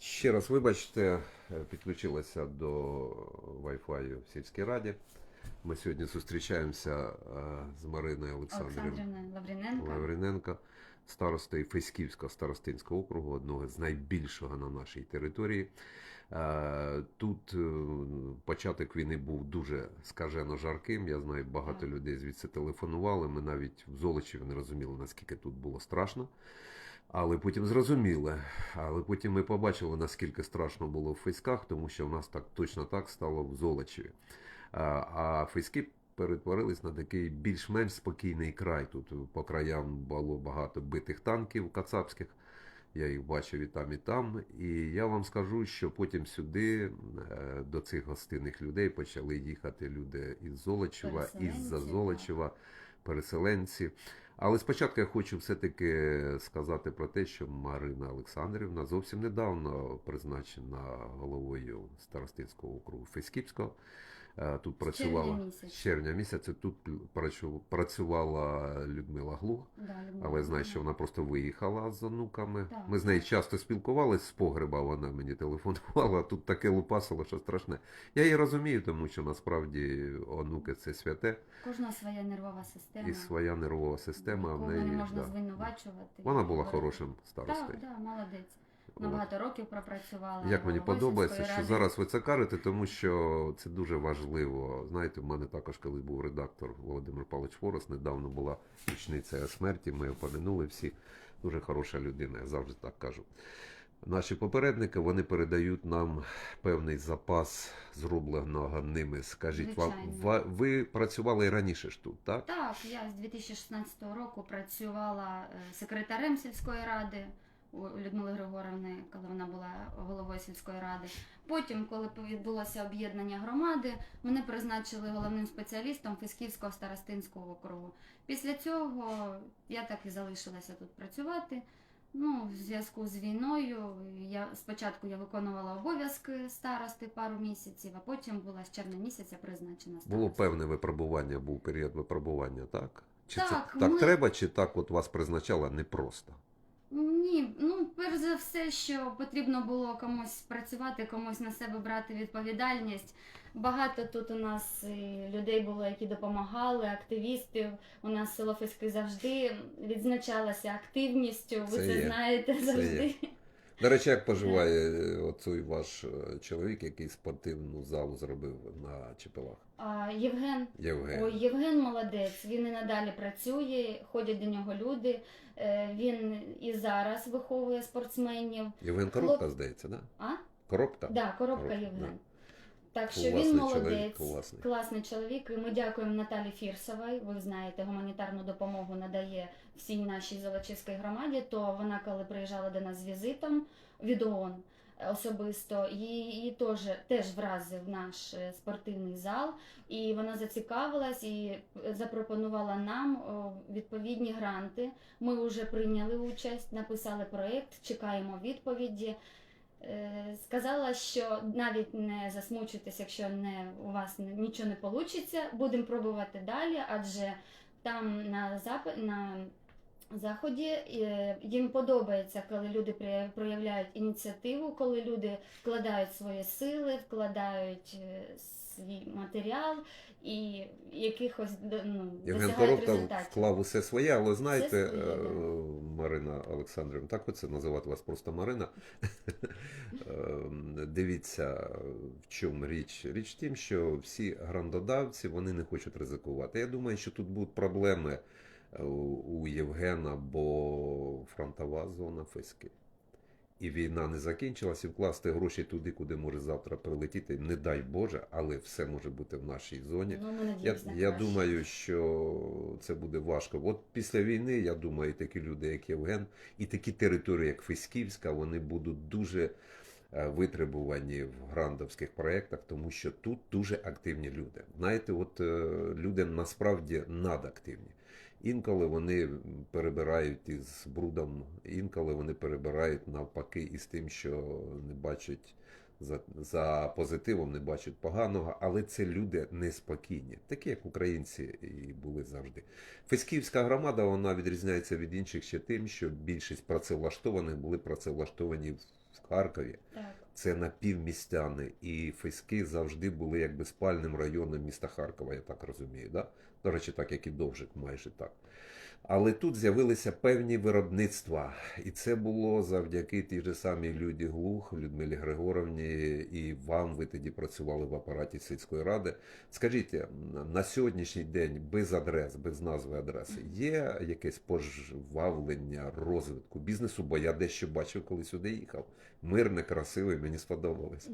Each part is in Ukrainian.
Ще раз вибачте, е, підключилася до Wi-Fi в сільській раді. Ми сьогодні зустрічаємося е, з Мариною Олександрівною Лавріненко. Лавриненко, старостою Феськівського старостинського округу, одного з найбільшого на нашій території. Е, Тут початок війни був дуже скажено жарким. Я знаю, багато людей звідси телефонували. Ми навіть в Золочеві не розуміли, наскільки тут було страшно. Але потім зрозуміли. Але потім ми побачили, наскільки страшно було в Фейськах, тому що в нас так точно так стало в Золочеві. А, а Фейськи перетворились на такий більш-менш спокійний край. Тут по краям було багато битих танків кацапських. Я їх бачив і там, і там. І я вам скажу, що потім сюди е, до цих гостинних людей почали їхати люди із Золочева, із-за. Золочева, переселенці. Але спочатку я хочу все-таки сказати про те, що Марина Олександрівна зовсім недавно призначена головою Старостинського округу Фейскіпського. Е, Тут З червня працювала місяця. червня місяця. Тут працю- працювала Людмила Глух. Да, Людмила Але знаю, що вона просто виїхала з онуками. Так, Ми з нею часто спілкувалися з погреба, вона мені телефонувала, тут таке лупасило, що страшне. Я її розумію, тому що насправді онуки це святе Кожна своя нервова система. і своя нервова система в неї. не можна да. звинувачувати. Вона була хорошим старостою. Так, так, молодець. На багато років пропрацювала. Як мені подобається, що зараз ви це кажете, тому що це дуже важливо. Знаєте, в мене також, коли був редактор Володимир Павлович Форос, недавно була річниця смерті. Ми опоминули всі. Дуже хороша людина, я завжди так кажу. Наші попередники вони передають нам певний запас зробленого ними. Скажіть, вам ва- ви працювали і раніше ж тут, так? Так, я з 2016 року працювала е, секретарем сільської ради у Людмили Григорівни, коли вона була головою сільської ради. Потім, коли відбулося об'єднання громади, мене призначили головним спеціалістом Фесківського старостинського округу. Після цього я так і залишилася тут працювати. Ну, в зв'язку з війною я спочатку я виконувала обов'язки старости пару місяців, а потім була з червня місяця призначена Було певне випробування, був період випробування, так? Чи Так, це так ми- треба, чи так от вас призначала непросто? Ні, ну перш за все, що потрібно було комусь працювати, комусь на себе брати відповідальність. Багато тут у нас е, людей було, які допомагали, активістів. У нас село Фиски завжди відзначалося активністю. Ви Це це, є, знаєте це завжди. До речі, як поживає е, оцей ваш е, чоловік, який спортивну залу зробив на Чепелах? А, Євген Євген. Ой, Євген молодець, він і надалі працює, ходять до нього люди. Е, Він і зараз виховує спортсменів. Євген Коробка, здається, да? А? Коробка? Да, коробка Коробка, Євген. да. Так що Класний він чоловік, молодець, класний. класний чоловік. І ми дякуємо Наталі Фірсовій. Ви знаєте, гуманітарну допомогу надає всій нашій Золочівській громаді. То вона, коли приїжджала до нас з візитом від ООН е, особисто, її теж, теж вразив наш е, спортивний зал, і вона зацікавилась і запропонувала нам відповідні гранти. Ми вже прийняли участь, написали проєкт, чекаємо відповіді. Е, Сказала, що навіть не засмучуйтесь, якщо не у вас нічого не вийде. Будемо пробувати далі, адже там на зап... на заході їм подобається, коли люди проявляють ініціативу, коли люди вкладають свої сили, вкладають е, свій матеріал і якихось ну, Євген вклав усе своє, але знаєте, своє, е, Марина Олександрівна, так оце називати вас просто Марина. Е, Дивіться, в чому річ. Річ в тім, що всі грандодавці вони не хочуть ризикувати. Я думаю, що тут будуть проблеми у Євгена, бо фронтова зона Феськи. І війна не закінчилась, і вкласти гроші туди, куди може завтра прилетіти, не дай Боже, але все може бути в нашій зоні. Ну, Я, я думаю, що це буде важко. От після війни, я думаю, такі люди, як Євген, і такі території, як Феськівська, вони будуть дуже е, витребувані в грандовських проєктах, тому що тут дуже активні люди. Знаєте, от е, люди насправді надактивні. Інколи вони перебирають із брудом, інколи вони перебирають навпаки із тим, що не бачать За, за позитивом не бачать поганого, але це люди неспокійні, такі як українці і були завжди. Фесківська громада вона відрізняється від інших ще тим, що більшість працевлаштованих були працевлаштовані в Харкові. Так. Це напівмістяни, і Феськи завжди були якби спальним районом міста Харкова, я так розумію. Да? До речі, так як і Довжик, майже так. Але тут з'явилися певні виробництва, і це було завдяки тій же самій Люді Глух, Людмилі Григоровні, і вам ви тоді працювали в апараті сільської ради. Скажіть, на сьогоднішній день без адрес, без назви адреси, є якесь пожвавлення розвитку бізнесу? Бо я дещо бачив, коли сюди їхав. Мирне, красиве, мені сподобалось.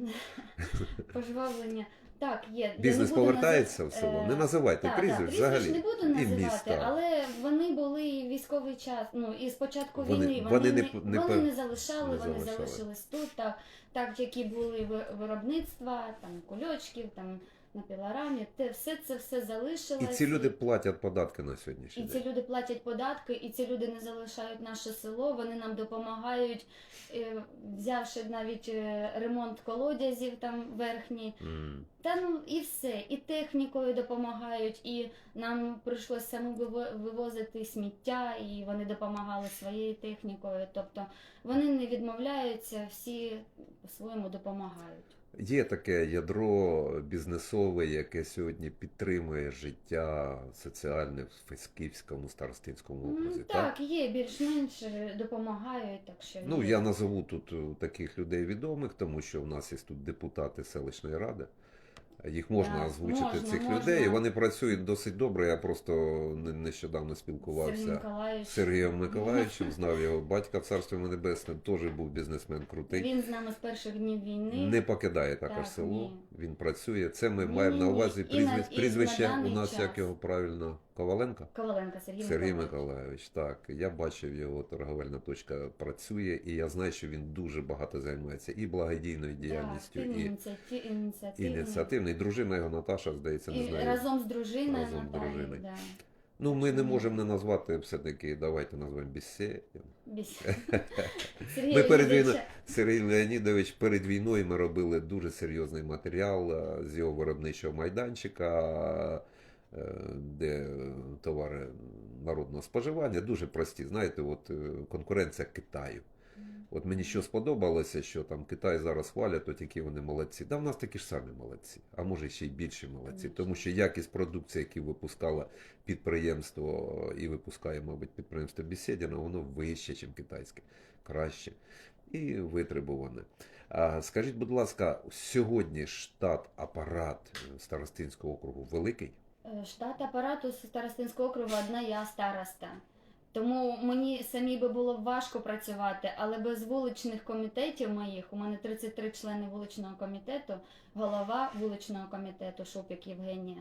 Пожвавлення. Так, є. Я Бізнес не буду повертається назив- в село. е, Не називайте Так, прізвищ так, взагалі. не буду і називати, міста. але вони були і військовий час. Ну і з початку Вони- війни вони вони, не не, вони не залишали, не вони залишились тут. Так, так які були ви- виробництва, там кульочків, там на пілорамі, те все це все залишилось. І ці люди платять податки на сьогоднішній І день. ці люди платять податки, і ці люди не залишають наше село. Вони нам допомагають, е, взявши навіть е, ремонт колодязів там верхній. М. Та ну і все, і технікою допомагають, і нам прийшлося саму виво- вивозити сміття, і вони допомагали своєю технікою. Тобто вони не відмовляються, всі по-своєму допомагають. Є таке ядро бізнесове, яке сьогодні підтримує життя соціальне в Фесківському старостинському М, окрузі. Так, є більш-менш е, допомагають, так що Ну, є. я назову тут е, таких людей відомих, тому що в нас є тут депутати селищної ради. Їх можна Так, озвучити можна, цих можна. людей. Вони працюють досить добре. Я просто не- нещодавно спілкувався з Сергієм Миколаївичем, знав його батька царство небесне, теж був бізнесмен крутий. Він з нами з перших днів війни. Не покидає також Так, село. ні. Він працює. Це ми Ні, маємо ні, на увазі І на- прізвище, на у нас, час. як його правильно, Коваленко? Коваленко Сергій, Сергій Миколаївич. Так. Я бачив його торговельна точка працює, і я знаю, що він дуже багато займається і благодійною діяльністю, Так, і, ініціативний. ініціативний. Дружина його Наташа, здається, не І знаю. разом з дружиною Разом з дружиною. Да. Ну, ми не можемо не назвати все-таки, давайте назвемо. Сергій Ми перед Леонідович, війною- Сергій Леонідович перед війною ми робили дуже серйозний матеріал з його виробничого майданчика, де товари народного споживання дуже прості. Знаєте, от е, конкуренція Китаю. От мені що сподобалося, що там Китай зараз хвалять, от які вони молодці. Да, в нас такі ж самі молодці, а може ще й більші молодці. Тому що якість продукції, яку випускало підприємство і випускає, мабуть, підприємство Бесідіна, воно вище, ніж китайське, краще і витребуване. А скажіть, будь ласка, сьогодні штат апарат е, Старостинського округу великий? Е, Штат апарату Старостинського округу одна я староста. Тому мені самі би було важко працювати, але без вуличних комітетів моїх, у мене 33 члени вуличного комітету, голова вуличного комітету Шупік Євгенія,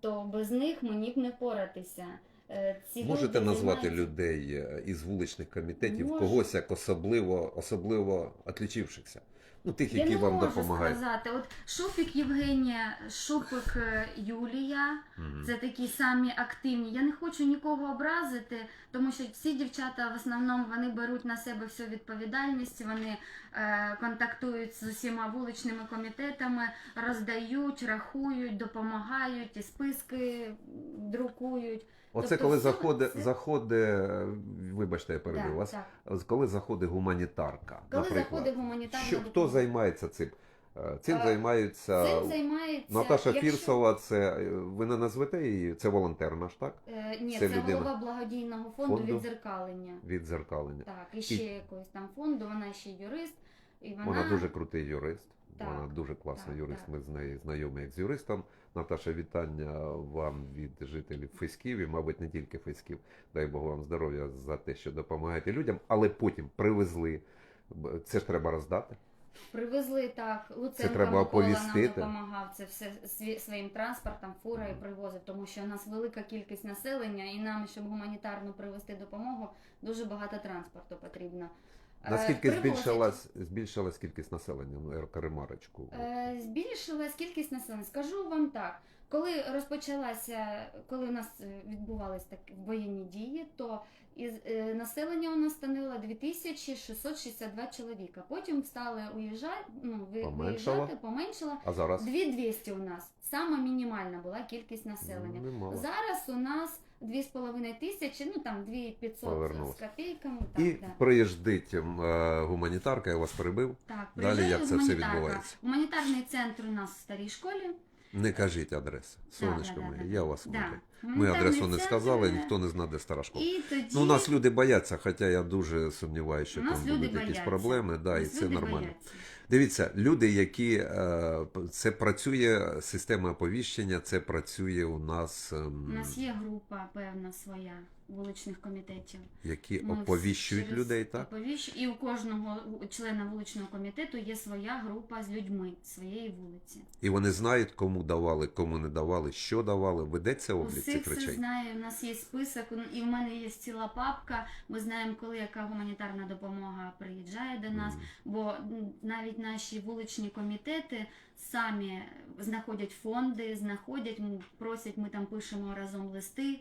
то без них мені б не впоратися. Е, Ці Можете люди назвати займаються- людей е, із вуличних комітетів, Можу. когось як особливо, особливо отлічившихся? Ну, тих, Я які не вам можу допомагають. сказати. От Шупік Євгенія, Шупик е, Юлія. Мгм. Це такі самі активні. Я не хочу нікого образити, тому що всі дівчата в основному вони беруть на себе всю відповідальність, вони е, контактують з усіма вуличними комітетами, роздають, рахують, допомагають, і списки друкують. Оце Тобто коли все заходить, це- заходить, вибачте, я перебив Так, вас, так. коли заходить гуманітарка, Коли наприклад, заходить гуманітарна що, хто займається цим? Е, Цим Е, займаються Цим займається Наташа якщо- Фірсова, це е, ви не назвете її, це волонтер наш, так? Е, ні, це це, людина. голова благодійного фонду, Фонду? відзеркалення. Відзеркалення. Так, і ще якогось там фонду, вона ще юрист. І вона, Вона дуже крутий юрист. Так, Вона дуже класний так, юрист. так. Ми з нею знайомі як з юристом. Наташа, вітання вам від жителів Фейськів і, мабуть, не тільки Фейськів. Дай Бог вам здоров'я за те, що допомагаєте людям, але потім привезли. Це ж треба роздати. Привезли так. Луценко треба Микола нам допомагав це все своїм транспортом, фурою привозив, тому що у нас велика кількість населення, і нам, щоб гуманітарно привезти допомогу, дуже багато транспорту потрібно. Е, Наскільки привозять. збільшилась, збільшилась кількість населення? Ну, Ерка Ремарочку. Е, Збільшилась кількість населення. Скажу вам так. Коли розпочалася, коли у нас е, відбувались так воєнні дії, то І е, населення у нас становило 2662 чоловіка. Потім стали уїжджати, ну, ви- Поменшало. виїжджати, поменшало. А зараз 2200 у нас. Сама мінімальна була кількість населення. Ну. Зараз у нас 2,5 тисячі, ну там 2500 Повернулось. з копійками. Так, І да. приїжджить е, гуманітарка, я вас перебив. так, далі як це все гуманітарка. відбувається? Гуманітарний центр у нас в старій школі. Не кажіть адреси. Сонечко да, да, моє, да. я вас Да. Ми адресу не сказали, да. ніхто не знає, де стара школа. І тоді Ну, у нас люди бояться, хоча я дуже сумніваюся, що там будуть якісь проблеми, да, і це нормально. бояться. Дивіться, люди, які е, це працює система оповіщення, це працює у нас, ем, У нас є група певна своя вуличних комітетів. які Ми оповіщують через людей, так? оповіщ- І у кожного члена вуличного комітету є своя група з людьми своєї вулиці. І вони знають, кому давали, кому не давали, що давали. Ведеться облік цих все речей. знає. У нас є список, і в мене є ціла папка. Ми знаємо, коли яка гуманітарна допомога приїжджає до нас. Мгм. Бо навіть наші вуличні комітети самі знаходять фонди, знаходять, просять, ми там пишемо разом листи.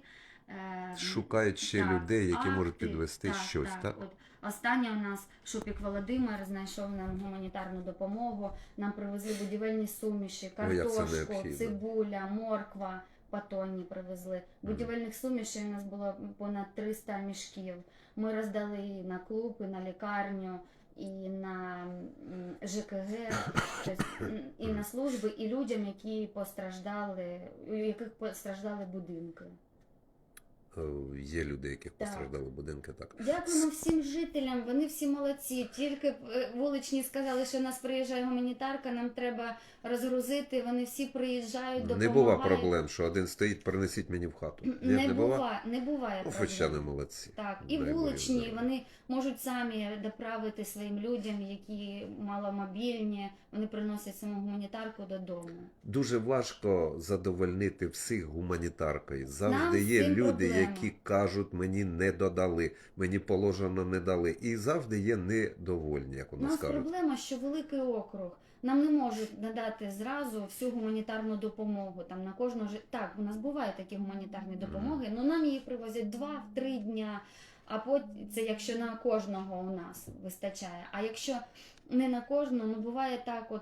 Е, Шукають ще так, людей, які акти, можуть підвести щось, так? От останнє у нас Шупік Володимир знайшов нам гуманітарну допомогу. Нам привезли будівельні суміші, Ну, картошку, цибуля, морква. По тонні привезли. Будівельних сумішей у нас було понад 300 мішків. Ми роздали і на клуб, і на лікарню, і на ЖКГ, і на служби, і людям, які постраждали, у яких постраждали будинки. Е, Є люди, яких Так. постраждали будинки, так. Дякуємо всім жителям, вони всі молодці. Тільки е, вуличні сказали, що у нас приїжджає гуманітарка, нам треба розгрузити. Вони всі приїжджають, Не допомагають. бува проблем, що один стоїть, принесіть мені в хату. Ні, Не, не бува? бува, не буває Хоча не молодці. Так, і Дай вуличні, вони можуть самі доправити своїм людям, які маломобільні, вони приносять саму гуманітарку додому. Дуже важко задовольнити всіх гуманітаркою. Завжди з є люди, проблема. Які кажуть, мені не додали, мені положено не дали. І завжди є недовольні, як у У нас кажуть. проблема, що великий округ. Нам не можуть надати зразу всю гуманітарну допомогу. Там на кожного жи- так, у нас бувають такі гуманітарні допомоги, але нам її привозять два-три дня. А потім це якщо на кожного у нас вистачає. А якщо не на кожного, ну буває так, от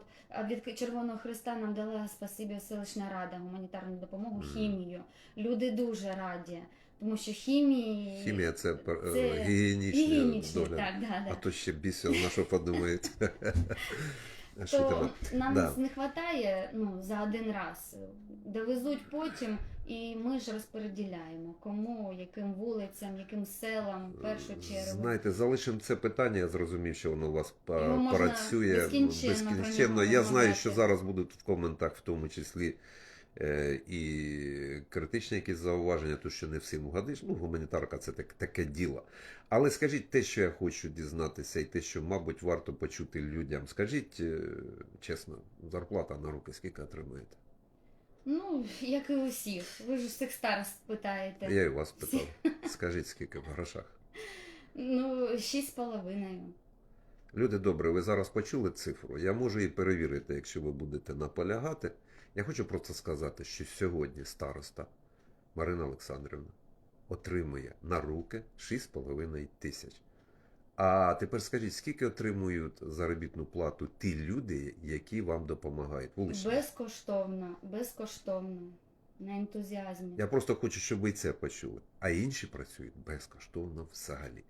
від Червоного Христа нам дала спасибі селищна рада гуманітарну допомогу, хімію. Люди дуже раді, тому що хімії Хімія це, е, це гігієнічна гігієнічні, доля. так, да, да. А то ще бісів на що подумають. То нам Да. не вистачає ну, за один раз. Довезуть потім, і ми ж розподіляємо, кому, яким вулицям, яким селам, в першу чергу. Знаєте, залишимо це питання. Я зрозумів, що воно у вас Його працює безкінченно нього Я знаю, що зараз будуть в коментах, в тому числі. е, І критичні якісь зауваження, то що не всім вгадиш. Ну, гуманітарка це так, таке діло. Але скажіть те, що я хочу дізнатися, і те, що, мабуть, варто почути людям. Скажіть е, чесно, зарплата на руки скільки отримуєте? Ну, як і усіх. Ви ж всіх старост питаєте. Я і вас питав. Скажіть, скільки в грошах? Ну, шість з половиною. Люди добре, ви зараз почули цифру. Я можу її перевірити, якщо ви будете наполягати. Я хочу просто сказати, що сьогодні староста Марина Олександрівна отримує на руки 6,5 тисяч. А тепер скажіть, скільки отримують заробітну плату ті люди, які вам допомагають? Вуличні. Безкоштовно, безкоштовно. На ентузіазмі. Я просто хочу, щоб ви це почули. А інші працюють безкоштовно взагалі.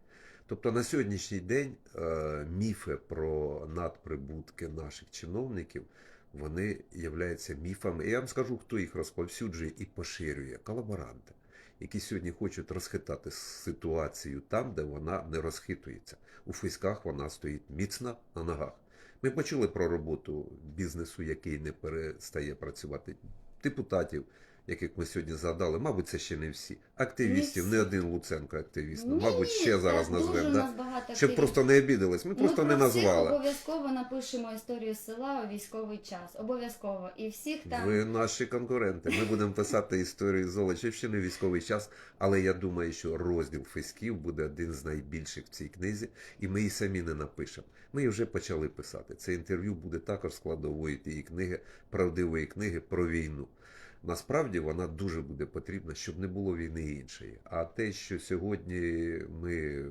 Тобто на сьогоднішній день е, міфи про надприбутки наших чиновників вони являються міфами. І я вам скажу, хто їх розповсюджує і поширює. Колаборанти, які сьогодні хочуть розхитати ситуацію там, де вона не розхитується. У фейсках вона стоїть міцно на ногах. Ми почули про роботу бізнесу, який не перестає працювати, депутатів, яких ми сьогодні згадали, мабуть, це ще не всі. Активістів, Не не, один Луценко активіст. Ні, мабуть, ще зараз та назвемо. Да? Щоб просто не обідались. Ми просто не назвали. обов'язково напишемо історію села у військовий час. Обов'язково. І всіх там Ви наші конкуренти. Ми будемо писати історію Золочівщини в військовий час, але я думаю, що розділ фейсків буде один з найбільших в цій книзі, і ми її самі не напишемо. Ми її вже почали писати. Це інтерв'ю буде також складовою тієї книги, правдивої книги про війну. Насправді вона дуже буде потрібна, щоб не було війни іншої. А те, що сьогодні ми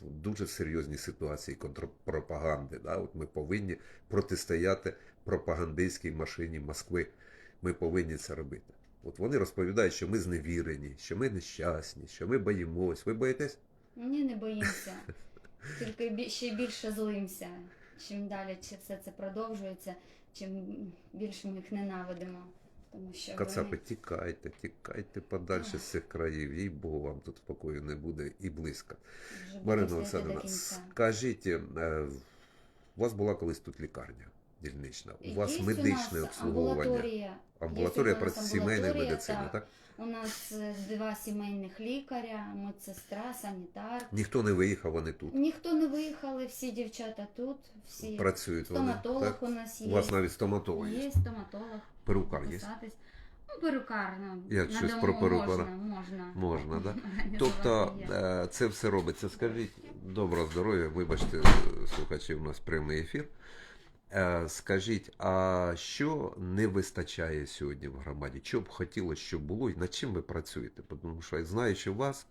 в дуже серйозній ситуації контрпропаганди, да, от ми повинні протистояти пропагандистській машині Москви. Ми повинні це робити. От вони розповідають, що ми зневірені, що ми нещасні, що ми боїмось. Ви боїтесь? Ні, не боїмося. Тільки ще більше злимося. Чим далі чи все це продовжується, чим більше ми їх ненавидимо. Тому що Кацапи, вони... тікайте, тікайте подальше з цих країв, їй Богу, вам тут спокою не буде і близько. Марина кінця. скажіть, е, у вас була колись тут лікарня дільнична, у вас медичне у нас обслуговування, Амбулаторія. амбулаторія Є у нас про сімейної амбулаторія, медицини, так. так? У нас е, два сімейних лікаря, медсестра, санітар. Ніхто не виїхав, вони тут. Ніхто не виїхали, всі дівчата тут, всі Працюють вони. стоматолог Так? у нас є. У вас навіть стоматолог є. Є стоматолог. Перукар є? записатись. Ну, перукар, ну, на щось про перукара? Можна, можна. Можна, да? Організувати Тобто є. е, це все робиться. Скажіть, доброго здоров'я, вибачте, слухачі, у нас прямий ефір. Е, Скажіть, а що не вистачає сьогодні в громаді? Що б хотілося, щоб було, і над чим ви працюєте? Тому що знаючи вас,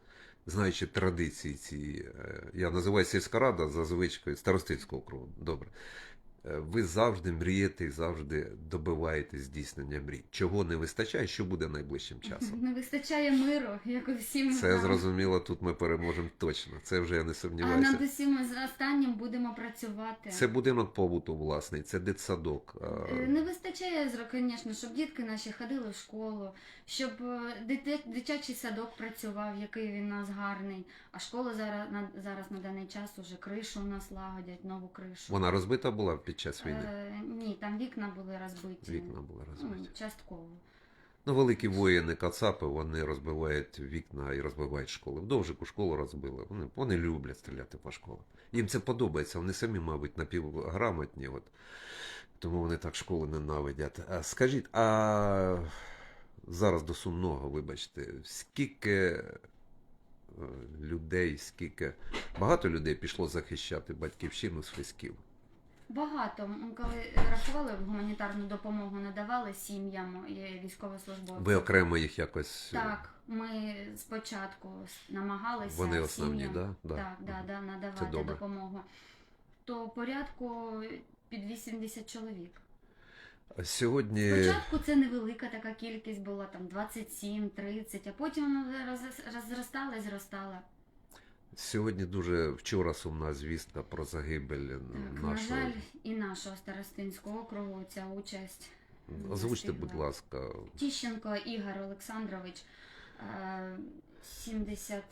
знаючи традиції ці, е, я називаю сільська рада за звичкою старостинського округу. Добре. Е, Ви завжди мрієте і завжди добиваєте здійснення мрій. Чого не вистачає, що буде найближчим часом? Не вистачає миру, як у всім Це нам. зрозуміло, тут ми переможемо точно. Це вже я не А сумніваюся. над усім останнім будемо працювати. Це будинок побуту власний, це дитсадок. Е, Не вистачає, звісно, щоб дітки наші ходили в школу, щоб е, дитячий садок працював, який він у нас гарний. А школа зараз на зараз на даний час уже кришу у нас лагодять, нову кришу. Вона розбита була під час війни. Е, ні, там вікна були розбиті. Вікна були Ну, розбиті. частково. Ну, великі воїни Кацапи, вони розбивають вікна і розбивають школи. В Довжику школу розбили. Вони, вони люблять стріляти по школах. Їм це подобається. Вони самі, мабуть, напівграмотні. От. Тому вони так школи ненавидять. А скажіть, а зараз до сумного, вибачте, скільки е, людей, скільки багато людей пішло захищати батьківщину з фисків? Багато. Коли рахували гуманітарну допомогу, надавали сім'ям і військовослужбовцям. Ви окремо їх якось. е, Так, ми спочатку намагалися Вони основні, сім'ям, да? Да. Так, да, да, Це надавати добре. допомогу. То порядку під 80 чоловік. Сьогодні. Спочатку це невелика така кількість була, там 27-30, а потім воно роз- розростала і зростала. Сьогодні дуже вчора сумна звістка про загибель Так, нашої. на жаль, і нашого старостинського округу ця участь. Озвучте, достигла. будь ласка, Тіщенко Ігор Олександрович, е, 70...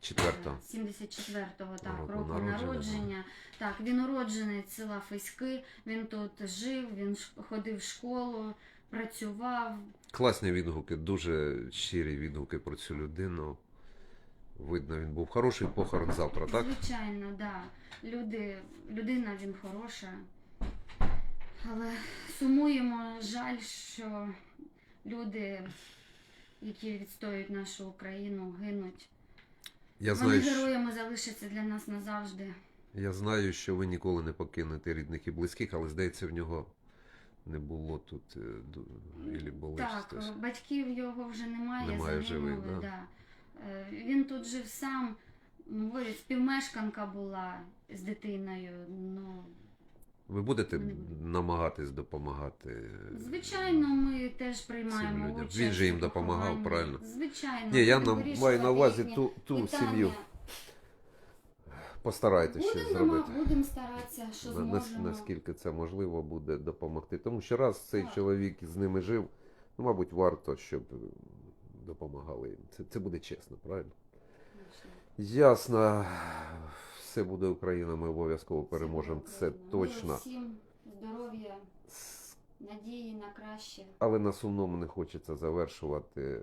четверта. 74-го так, Року року, народження, народження. Так, він уродженець села Фейськи, він тут жив, він ходив в школу, працював. Класні відгуки, дуже щирі відгуки про цю людину. Видно, він був хороший похорон завтра, так? Звичайно, да. Люди, людина він хороша. Але сумуємо, жаль, що люди, які відстоюють нашу Україну, гинуть. Я знаю, що, героями залишаться для нас назавжди. я знаю, що ви ніколи не покинете рідних і близьких, але здається, в нього не було тут. е, ду- Ілі були Так, хтось. батьків його вже немає, Немає загинули. живих, да? да. Е, Він тут жив сам, ну, говорять, співмешканка була з дитиною. Ну, Ви будете намагатись допомагати? е, звичайно, ми теж приймаємо участь. Він же їм допомагав, правильно? Звичайно. Ні, я нам маю на увазі ту, ту сім'ю. Постарайтесь щось зробити. будемо старатися, що На- нас- наскільки це можливо буде допомогти. Тому що раз цей Так. чоловік з ними жив, ну, мабуть, варто, щоб допомагали їм. Це, це буде чесно, правильно? Ясно. Все буде Україна, ми обов'язково переможемо. Це Україна. точно. Всім здоров'я, надії на краще. Але на сумному не хочеться завершувати.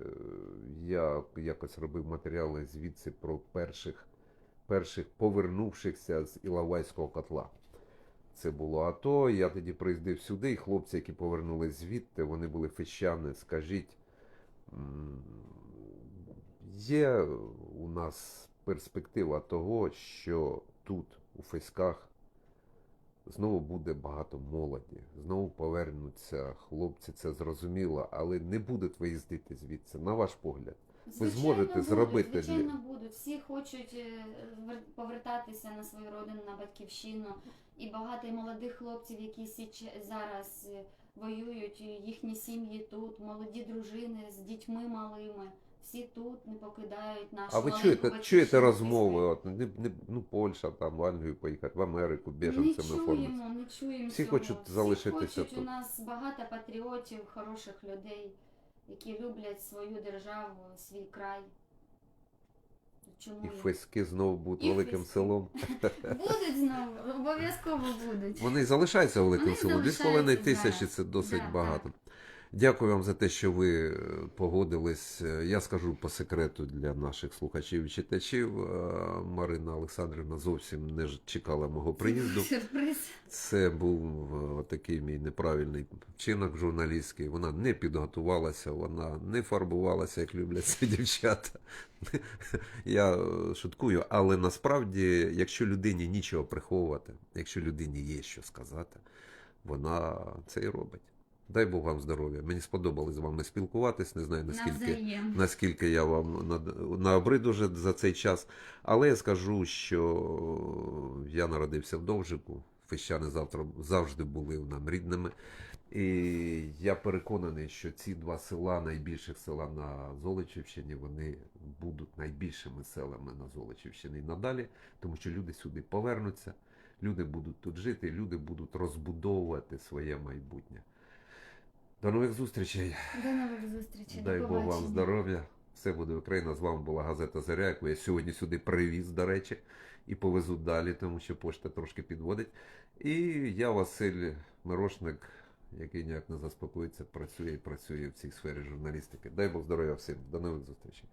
Я якось робив матеріали звідси про перших, перших повернувшихся з Іловайського котла. Це було АТО. Я тоді приїздив сюди, і хлопці, які повернулись звідти, вони були фещани. Скажіть, є у нас перспектива того, що тут, у Феськах, знову буде багато молоді, знову повернуться хлопці, це зрозуміло, але не будуть виїздити звідси, на ваш погляд. Звичайно, зможете будуть, зробити Звичайно, будуть. Всі хочуть е, повертатися на свою родину, на батьківщину. І багато молодих хлопців, які зараз е, воюють, їхні сім'ї тут, молоді дружини з дітьми малими. Всі тут не покидають нашу А ви чуєте, чуєте розмови, от, не, не, ну, Польща, там, в Англію поїхати, в Америку, біженцями оформитися. чуємо, не чуємо. Всі цього. хочуть Всі залишитися хочуть, тут. У нас багато патріотів, хороших людей, які люблять свою державу, свій край. Чому І феськи знову будуть І великим феськи. селом. Будуть знову, обов'язково будуть. Вони залишаються великим Вони селом. Дві з половиною залишаються тисячі це досить Да, багато. Дякую вам за те, що ви е, погодились. Е, Я скажу по секрету для наших слухачів і читачів. е, Марина Олександрівна зовсім не чекала мого приїзду. Сюрприз. Це був такий мій неправильний вчинок журналістський. Вона не підготувалася, вона не фарбувалася, як люблять ці дівчата. Я шуткую, але насправді, якщо людині нічого приховувати, якщо людині є що сказати, вона це і робить. Дай Бог вам здоров'я. Мені сподобалось з вами спілкуватись. Не знаю наскільки наскільки я вам наобрид уже за цей час. Але я скажу, що я народився в Довжику. Фещани завтра завжди були нам рідними. І я переконаний, що ці два села, найбільших села на Золочівщині, вони будуть найбільшими селами на Золочівщині і надалі, тому що люди сюди повернуться, люди будуть тут жити, люди будуть розбудовувати своє майбутнє. До нових зустрічей! До нових зустрічей. Дай Бог вам здоров'я. Все буде Україна. З вами була газета Заря, яку я сьогодні сюди привіз, до речі, і повезу далі, тому що пошта трошки підводить. І я, Василь Мирошник, який ніяк не заспокоїться, працює і працює в цій сфері журналістики. Дай Бог здоров'я всім. До нових зустрічей.